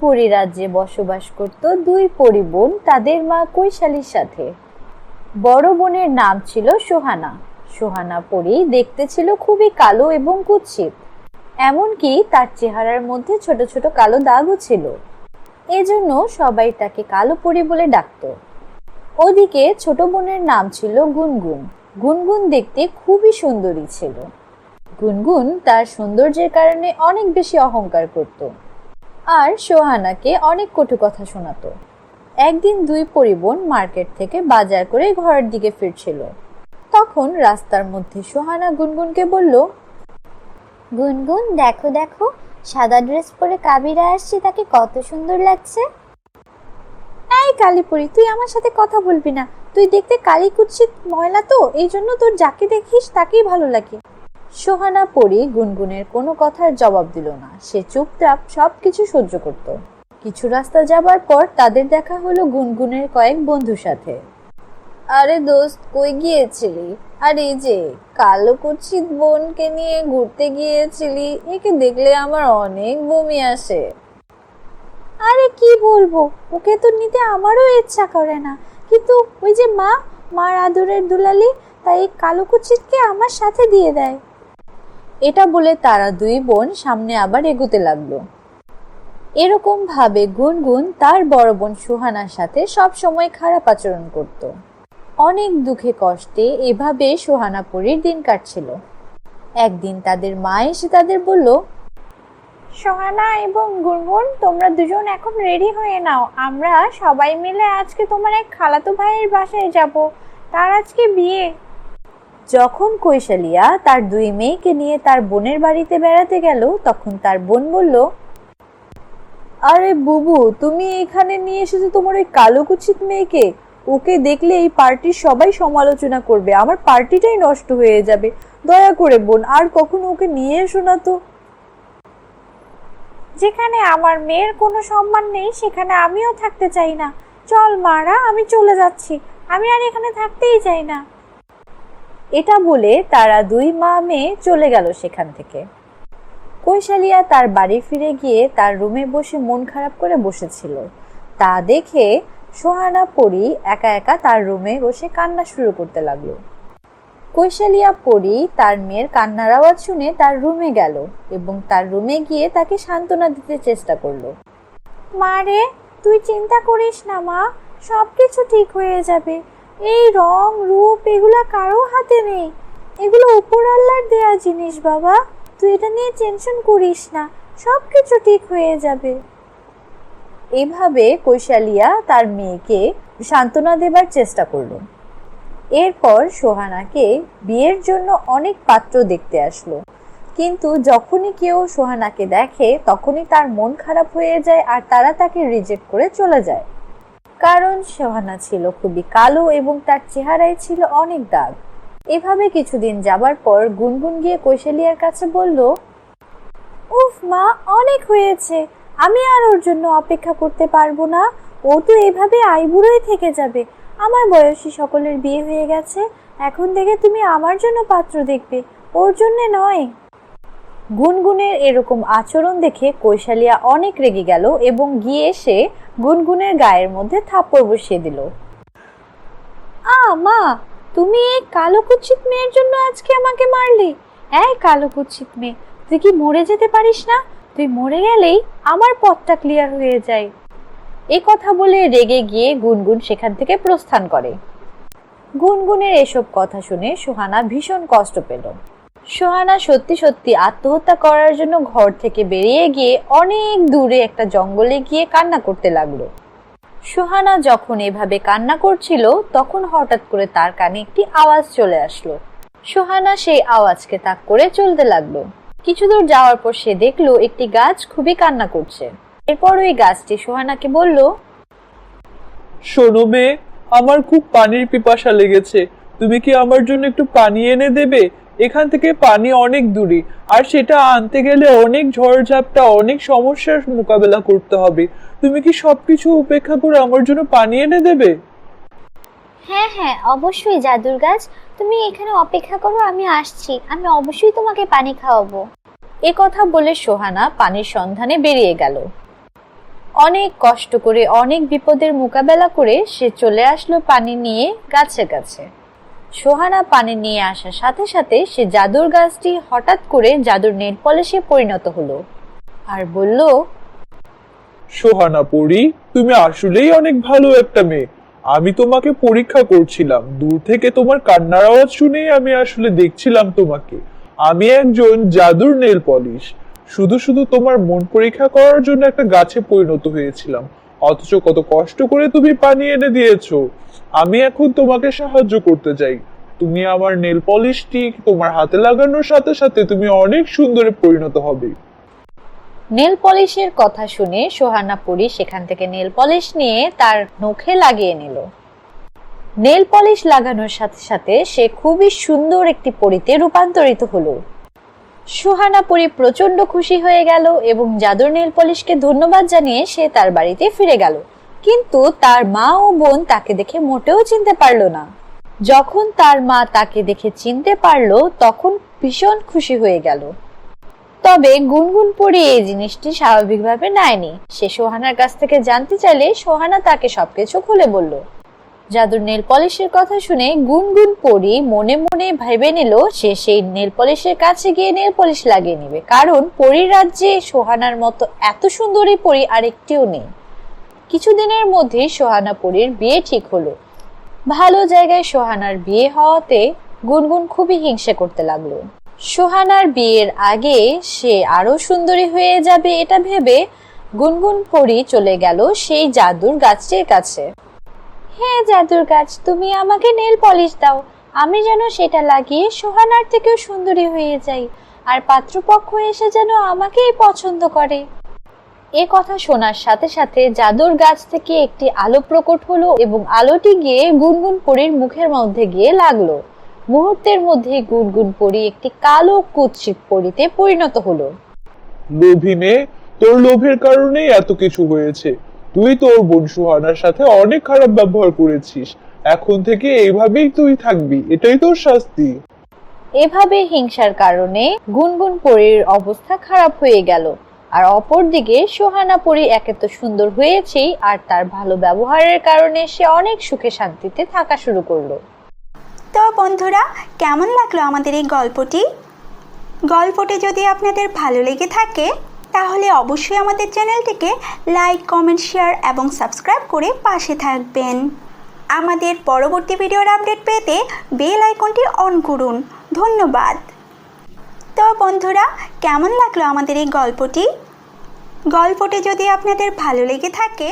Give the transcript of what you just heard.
পরিরাজ্যে বসবাস করত দুই পরিবোন, তাদের মা কৈশালীর সাথে। বড় বোনের নাম ছিল সোহানা। সোহানা পরি দেখতে ছিল খুবই কালো এবং কুৎসিত। এমনকি তার চেহারার মধ্যে ছোট ছোট কালো দাগও ছিল। এজন্য সবাই তাকে কালো পরি বলে ডাকতো। ওদিকে ছোট বোনের নাম ছিল গুনগুন। গুনগুন দেখতে খুবই সুন্দরী ছিল। গুনগুন তার সৌন্দর্যের কারণে অনেক বেশি অহংকার করত। আর সোহানাকে অনেক কটু কথা শোনাতো। একদিন দুই পরিবোন মার্কেট থেকে বাজার করে ঘরের দিকে ফিরছিল। তখন রাস্তার মধ্যে সোহানা গুনগুনকে বলল গুনগুন দেখো দেখো সাদা ড্রেস পরে কাবিরা আসছে তাকে কত সুন্দর লাগছে? এই কালীপুরি তুই আমার সাথে কথা বলবি না। তুই দেখতে কালী কুৎসিত ময়লা তো এই জন্য তোর যাকে দেখিস তাকেই ভালো লাগে। সোহানা পরি গুনগুনের কোনো কথার জবাব দিল না। সে চুপচাপ সব কিছু সহ্য করত। কিছু রাস্তা যাবার পর তাদের দেখা হলো গুনগুনের কয়েক বন্ধুর সাথে। আরে দোস্ত, কই গিয়েছিলি? আর এই যে, কালো কুৎসিত বোনকে নিয়ে ঘুরতে গিয়েছিলি, একে দেখলে আমার অনেক বমি আসে। আরে কি বলব, ওকে তো নিতে আমারও ইচ্ছা করে না। কিন্তু ওই যে মা, মার আদরের দুলালি, তাই কালো কুচিতকে আমার সাথে দিয়ে দেয়। এটা বলে তারা দুই বোন সামনে আবার এগোতে লাগল। এরকম ভাবে গুনগুন তার বড় বোন সুহানার সাথে সব সময় খারাপ আচরণ করত। অনেক দুঃখে কষ্টে এভাবে সোহানা পরীর দিন কাটছিল। একদিন তাদের মা এসে তাদের বলল, সোহানা এবং গুনগুন, তোমরা দুজন এখন রেডি হয়ে নাও। আমরা সবাই মিলে আজকে তোমার এক খালাতো ভাইয়ের বাসায় যাব। তার আজকে বিয়ে। যখন কৈশালিয়া তার দুই মেয়েকে নিয়ে তার বোনের বাড়িতে বেড়াতে গেল, তখন তার বোন বলল, আরে বুবু, তুমি এখানে নিয়ে এসেছ তোমার ওই কালো কুচিত মেয়েকে। ওকে দেখলে এই পার্টির সবাই সমালোচনা করবে। আমার পার্টিটাই নষ্ট হয়ে যাবে। দয়া করে বোন, আর কখনো ওকে নিয়ে এসো না তো। যেখানে আমার মেয়ের কোনো সম্মান নেই, সেখানে আমিও থাকতে চাই না। চল মারা, আমি চলে যাচ্ছি। আমি আর এখানে থাকতেই চাই না। এটা বলে তারা দুই মা মেয়ে চলে গেল সেখান থেকে। কৈশালিয়া তার বাড়ি ফিরে গিয়ে তার রুমে বসে মন খারাপ করে বসেছিল। তা দেখে সোহানা পরি একা একা তার রুমে বসে কান্না শুরু করতে লাগল। কৈশালিয়া পরি তার মেয়ের কান্নার আওয়াজ শুনে তার রুমে গেল এবং তার রুমে গিয়ে তাকে সান্ত্বনা দিতে চেষ্টা করল। মা রে, তুই চিন্তা করিস না মা সব কিছু ঠিক হয়ে যাবে। এই রং, রূপ, এগুলা কারও হাতে নেই। এগুলো উপর আল্লাহর দেয়া জিনিস, বাবা। তুই এটা নিয়ে টেনশন করিস না সব কিছু ঠিক হয়ে যাবে। এভাবে কৈশালিয়া তার মেয়েকে সান্ত্বনা দেবার চেষ্টা করল। এরপর সোহানাকে বিয়ের জন্য অনেক পাত্র দেখতে আসলো। কিন্তু যখনই কেউ সোহানাকে দেখে, তখনই তার মন খারাপ হয়ে যায় আর তারা তাকে রিজেক্ট করে চলে যায়। কারণ সোহানা ছিল খুবই কালো এবং তার চেহারায় ছিল অনেক দাগ। এভাবে কিছুদিন যাবার পর গুনগুন গিয়ে কৈশালিয়ার কাছে বলল, উফ মা, অনেক হয়েছে। আমি আর ওর জন্য অপেক্ষা করতে পারব না। ও তো এভাবে আইবুড়োই থেকে যাবে। আমার বয়সী সকলের বিয়ে হয়ে গেছে। এখন থেকে তুমি আমার জন্য পাত্র দেখবে। ওর জন্যে নয়। গুনগুনের এরকম আচরণ দেখে কৈশালিয়া অনেক রেগে গেল এবং গিয়ে সে গুনগুনের গায়ের মধ্যে থাপ্পড় বসিয়ে দিল। আ, মা, তুমি এই কালো কুচ্ছিত মেয়ের জন্য আজকে আমাকে মারলে? এই কালো কুচ্ছিত মেয়ে, তুই কি মরে যেতে পারিস না? তুই মরে গেলেই আমার পথটা ক্লিয়ার হয়ে যায়। এ কথা বলে রেগে গিয়ে গুনগুন সেখান থেকে প্রস্থান করে। গুনগুনের এসব কথা শুনে সোহানা ভীষণ কষ্ট পেল। সোহানা সত্যি সত্যি আত্মহত্যা করার জন্য ঘর থেকে বেরিয়ে গিয়ে অনেক দূরে একটা জঙ্গলে গিয়ে কান্না করতে লাগল। সোহানা যখন এভাবে কান্না করছিল, তখন হঠাৎ করে তার কানে একটি আওয়াজ চলে আসলো। সোহানা সেই আওয়াজকে তাক করে চলতে লাগল। কিছু দূর যাওয়ার পর সে দেখল একটি গাছ খুবই কান্না করছে। এরপর ওই গাছটি সোহানাকে বলল, শোনো মেয়ে, আমার খুব পানির পিপাসা লেগেছে। তুমি কি আমার জন্য একটু পানি এনে দেবে? এখান থেকে পানি অনেক দূরে, আর সেটা আনতে গেলে অনেক ঝড়ঝাপটা, অনেক সমস্যার মোকাবেলা করতে হবে। তুমি কি সবকিছু উপেক্ষা করে আমার জন্য পানি এনে দেবে? হ্যাঁ হ্যাঁ অবশ্যই জাদুর গাছ তুমি এখানে অপেক্ষা করো, আমি আসছি। আমি অবশ্যই তোমাকে পানি খাওয়াবো। এ কথা বলে সোহানা পানির সন্ধানে বেরিয়ে গেল। অনেক কষ্ট করে, অনেক বিপদের মোকাবেলা করে সে চলে আসলো পানি নিয়ে গাছে গাছে। সোহানা পানি নিয়ে আসার সাথে সাথে সে জাদুর গাছটি হঠাৎ করে জাদুর নেল পলিশে পরিণত হলো আর বলল, সোহানা পরি, তুমি আসলেই অনেক ভালো একটা মেয়ে। আমি তোমাকে পরীক্ষা করছিলাম। দূর থেকে তোমার কান্নার আওয়াজ শুনেই আমি আসলে দেখছিলাম তোমাকে। আমি একজন জাদুর নেল পলিশ। শুধু শুধু তোমার মন পরীক্ষা করার জন্য একটা গাছে পরিণত হয়েছিলাম। অথচ কত কষ্ট করে তুমি পানি এনে দিয়েছ। আমি এখন তোমাকে সাহায্য করতে চাই। তুমি আমার নেল পলিশটি তোমার হাতে লাগানোর সাথে সাথে তুমি অনেক সুন্দরে পরিণত হবে। নেল পলিশের কথা শুনে সোহানা পরি সেখান থেকে নেল পলিশ নিয়ে তার নখে লাগিয়ে নিল। নেল পলিশ লাগানোর সাথে সাথে সে খুবই সুন্দর একটি পরিতে রূপান্তরিত হলো। সোহানা পরি প্রচণ্ড খুশি হয়ে গেল এবং জাদুর নেল পলিশকে ধন্যবাদ জানিয়ে সে তার বাড়িতে ফিরে গেল। কিন্তু তার মা ও বোন তাকে দেখে মোটেও চিনতে পারল না। যখন তার মা তাকে দেখে চিনতে পারল, তখন ভীষণ খুশি হয়ে গেল। তবে গুনগুন পরি এই জিনিসটি স্বাভাবিকভাবে নেয়নি। সে সোহানার কাছ থেকে জানতে চাইলে সোহানা তাকে সবকিছু খুলে বলল। জাদুর নেল পলিশের কথা শুনে গুনগুন পরি মনে মনে ভেবে নিল সে সেই নেল পলিশের কাছে গিয়ে নেল পলিশ লাগিয়ে নেবে। কারণ পরীর রাজ্যে সোহানার মতো এত সুন্দরী পরি আরেকটিও নেই। কিছুদিনের মধ্যেই সোহানা পরীর বিয়ে ঠিক হলো। ভালো জায়গায় সোহানার বিয়ে হওয়াতে গুনগুন খুবই হিংসা করতে লাগল। সোহানার বিয়ের আগে সে আরও সুন্দরী হয়ে যাবে এটা ভেবে গুনগুন পরি চলে গেল সেই জাদুর গাছটির কাছে। হ্যাঁ জাদুর গাছ, তুমি আমাকে নেল পলিশ দাও। আমি যেন সেটা লাগিয়ে সোহানার থেকেও সুন্দরী হয়ে যাই, আর পাত্রপক্ষ এসে যেন আমাকেই পছন্দ করে। এ কথা শোনার সাথে সাথে জাদুর গাছ থেকে একটি আলো প্রকট হলো এবং আলোটি গিয়ে গুনগুন পরীর মুখের মধ্যে গিয়ে লাগল। মুহূর্তের মধ্যে গুনগুন পরি একটি কালো কুৎসিত পরিতে পরিণত হলো। লোভী মেয়ে, তোর লোভের কারণেই এত কিছু হয়েছে। তুই তোর বোন সুহানার সাথে অনেক খারাপ ব্যবহার করেছিস। এখন থেকে এইভাবেই তুই থাকবি এটাই তোর শাস্তি। এভাবে হিংসার কারণে গুনগুন পরীর অবস্থা খারাপ হয়ে গেল। আর অপরদিকে সোহানা পরি একে তো সুন্দর হয়েছেই আর তার ভালো ব্যবহারের কারণে সে অনেক সুখে শান্তিতে থাকা শুরু করল। তো বন্ধুরা কেমন লাগল আমাদের এই গল্পটি? গল্পটি যদি আপনাদের ভালো লেগে থাকে তাহলে অবশ্যই আমাদের চ্যানেলটিকে লাইক, কমেন্ট, শেয়ার এবং সাবস্ক্রাইব করে পাশে থাকবেন। আমাদের পরবর্তী ভিডিওর আপডেট পেতে বেল আইকনটি অন করুন। ধন্যবাদ। তো বন্ধুরা, কেমন লাগল আমাদের এই গল্পটি? গল্পটি যদি আপনাদের ভালো লেগে থাকে